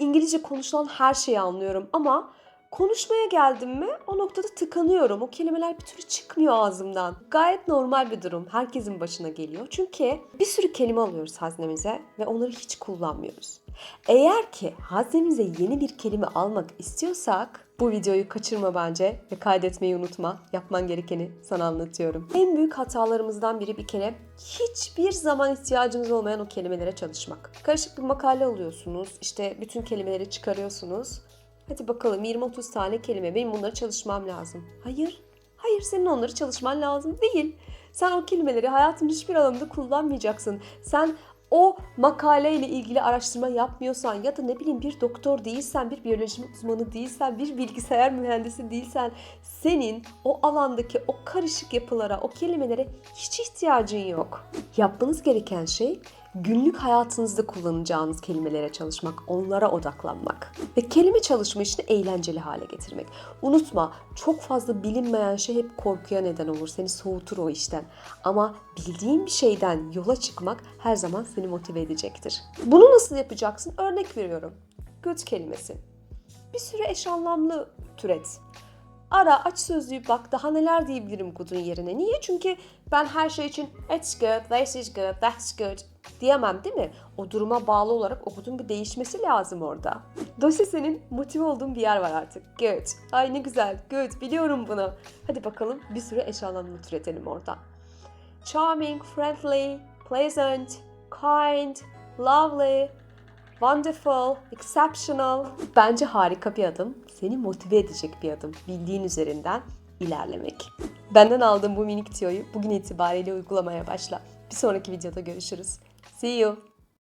İngilizce konuşulan her şeyi anlıyorum ama konuşmaya geldim mi o noktada tıkanıyorum. O kelimeler bir türlü çıkmıyor ağzımdan. Gayet normal bir durum. Herkesin başına geliyor. Çünkü bir sürü kelime alıyoruz haznemize ve onları hiç kullanmıyoruz. Eğer ki haznemize yeni bir kelime almak istiyorsak bu videoyu kaçırma bence ve kaydetmeyi unutma. Yapman gerekeni sana anlatıyorum. En büyük hatalarımızdan biri bir kere hiçbir zaman ihtiyacınız olmayan o kelimelere çalışmak. Karışık bir makale alıyorsunuz, işte bütün kelimeleri çıkarıyorsunuz. Hadi bakalım 20-30 tane kelime benim bunları çalışmam lazım. Hayır, hayır senin onları çalışman lazım değil. Sen o kelimeleri hayatın hiçbir alanında kullanmayacaksın. Sen o makaleyle ilgili araştırma yapmıyorsan ya da ne bileyim bir doktor değilsen, bir biyoloji uzmanı değilsen, bir bilgisayar mühendisi değilsen senin o alandaki o karışık yapılara, o kelimelere hiç ihtiyacın yok. Yapmanız gereken şey günlük hayatınızda kullanacağınız kelimelere çalışmak, onlara odaklanmak ve kelime çalışma işini eğlenceli hale getirmek. Unutma, çok fazla bilinmeyen şey hep korkuya neden olur, seni soğutur o işten. Ama bildiğin bir şeyden yola çıkmak her zaman seni motive edecektir. Bunu nasıl yapacaksın? Örnek veriyorum. Good kelimesi. Bir sürü eş anlamlı türet. Ara aç sözlüğü bak daha neler diyebilirim good'un yerine. Niye? Çünkü ben her şey için it's good, this is good, that's good diyemem değil mi? O duruma bağlı olarak o good'un bir değişmesi lazım orada. Dolayısıyla senin motive olduğun bir yer var artık. Good. Ay ne güzel. Good. Biliyorum bunu. Hadi bakalım bir sürü eş anlamlı türetelim oradan. Charming, friendly, pleasant, kind, lovely, Wonderful, exceptional. Bence harika bir adım. Seni motive edecek bir adım. Bildiğin üzerinden ilerlemek. Benden aldığım bu minik tiyoyu bugün itibariyle uygulamaya başla. Bir sonraki videoda görüşürüz. See you.